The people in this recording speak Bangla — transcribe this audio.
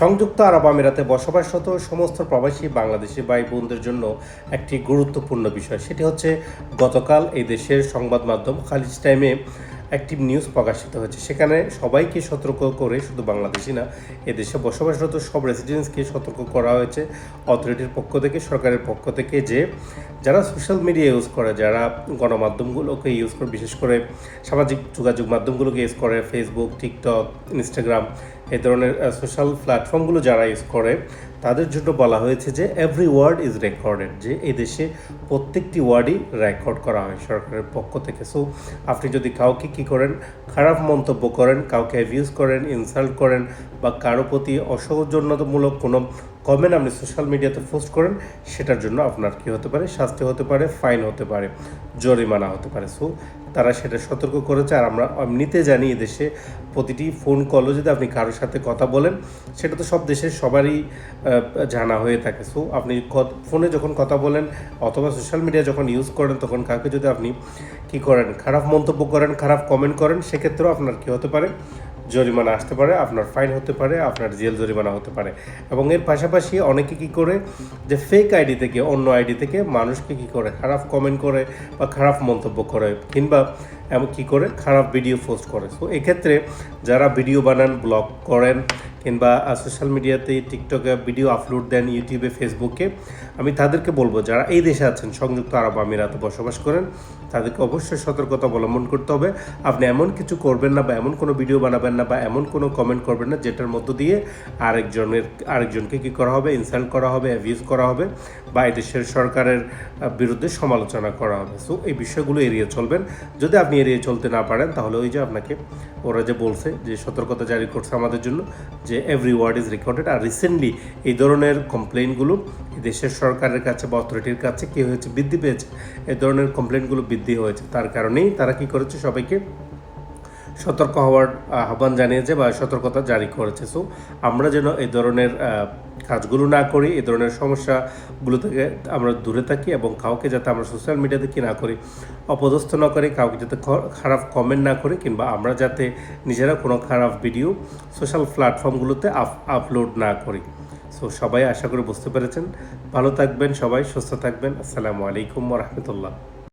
সংযুক্ত আরব আমিরাতে বসবাসরত সমস্ত প্রবাসী বাংলাদেশি ভাই বোনদের জন্য একটি গুরুত্বপূর্ণ বিষয়। সেটি হচ্ছে, গতকাল এই দেশের সংবাদ মাধ্যম খালিজ টাইমে একটি নিউজ প্রকাশিত হয়েছে। সেখানে সবাইকে সতর্ক করে, শুধু বাংলাদেশি না এদেশে বসবাসরত সব রেসিডেন্টসকে সতর্ক করা হয়েছে। অথরিটির পক্ষ থেকে, সরকারের পক্ষ থেকে যে, যারা সোশ্যাল মিডিয়া ইউজ করে, যারা গণমাধ্যমগুলোকে ইউজ করে, বিশেষ করে সামাজিক যোগাযোগ মাধ্যমগুলোকে ইউজ করে ফেসবুক টিকটক ইনস্টাগ্রাম এই ধরনের সোশ্যাল প্ল্যাটফর্মগুলো যারা ইউজ করে, তাদের জন্য বলা হয়েছে যে এভরি ওয়ার্ড ইজ রেকর্ডেড যে এই দেশে প্রত্যেকটি ওয়ার্ডই রেকর্ড করা হয় সরকারের পক্ষ থেকে। সো আপনি যদি কাউকে কী করেন, খারাপ মন্তব্য করেন, কাউকে অ্যাবিউজ করেন ইনসাল্ট করেন, বা কারও প্রতি অসৌজন্যতামূলক কোনো কমেন্ট আপনি সোশ্যাল মিডিয়াতে পোস্ট করেন, সেটার জন্য আপনার কী হতে পারে? শাস্তি হতে পারে ফাইন হতে পারে, জরিমানা হতে পারে। সো তারা সেটা সতর্ক করেছে আর আমরা এমনিতে জানি এদেশে প্রতিটি ফোন কলও যদি আপনি কারোর সাথে কথা বলেন, সেটা তো সব দেশের সবারই জানা হয়ে থাকে। সো আপনি ফোনে যখন কথা বলেন অথবা সোশ্যাল মিডিয়া যখন ইউজ করেন, তখন কাউকে যদি আপনি কী করেন, খারাপ মন্তব্য করেন, খারাপ কমেন্ট করেন, সেক্ষেত্রেও আপনার কী হতে পারে? জরিমানা আসতে পারে, আপনার ফাইন হতে পারে, আপনার জেল জরিমানা হতে পারে। এবং এর পাশাপাশি অনেকে কি করে, যে ফেক আইডি থেকে, অন্য আইডি থেকে মানুষকে কি করে, খারাপ কমেন্ট করে বা খারাপ মন্তব্য করে কিংবা এমন কী করে, খারাপ ভিডিও পোস্ট করে। সো এক্ষেত্রে যারা ভিডিও বানান ব্লগ করেন কিংবা সোশ্যাল মিডিয়াতে টিকটকে ভিডিও আপলোড দেন ইউটিউবে ফেসবুকে আমি তাদেরকে বলব, যারা এই দেশে আছেন, সংযুক্ত আরব আমিরাতে বসবাস করেন, তাদেরকে অবশ্যই সতর্কতা অবলম্বন করতে হবে। আপনি এমন কিছু করবেন না বা এমন কোনো ভিডিও বানাবেন না বা এমন কোনো কমেন্ট করবেন না, যেটার মধ্য দিয়ে আরেকজনের, আরেকজনকে কি করা হবে ইনসাল্ট করা হবে অ্যাবিউজ করা হবে, বা এই দেশের সরকারের বিরুদ্ধে সমালোচনা করা হবে। সো এই বিষয়গুলো এড়িয়ে চলবেন। যদি আপনি এড়িয়ে চলতে না পারেন, তাহলে ওই যে আপনাকে, ওরা যে বলছে যে সতর্কতা জারি করছে আমাদের জন্য, যে এভরি ওয়ার্ড ইজ রেকর্ডেড আর রিসেন্টলি এই ধরনের কমপ্লেনগুলো দেশের সরকারের কাছে বা অথরিটির কাছে কী হয়েছে, বৃদ্ধি পেয়েছে, এই ধরনের কমপ্লেনগুলো বৃদ্ধি হয়েছে। তার কারণেই তারা কি করেছে সবাইকে সতর্ক হওয়ার আহ্বান জানিয়েছে বা সতর্কতা জারি করেছে। সো আমরা যেন এই ধরনের কাজগুলো না করি, এই ধরনের সমস্যাগুলো থেকে আমরা দূরে থাকি এবং কাউকে যাতে আমরা সোশ্যাল মিডিয়াতে কি না করি, অপদস্থ না করি, কাউকে যাতে খারাপ কমেন্ট না করি, কিংবা আমরা যাতে নিজেরা কোনো খারাপ ভিডিও সোশ্যাল প্ল্যাটফর্মগুলোতে আপলোড না করি। সো সবাই আশা করি বুঝতে পেরেছেন। ভালো থাকবেন সবাই, সুস্থ থাকবেন। আসসালামু আলাইকুম রহমতুল্লাহ।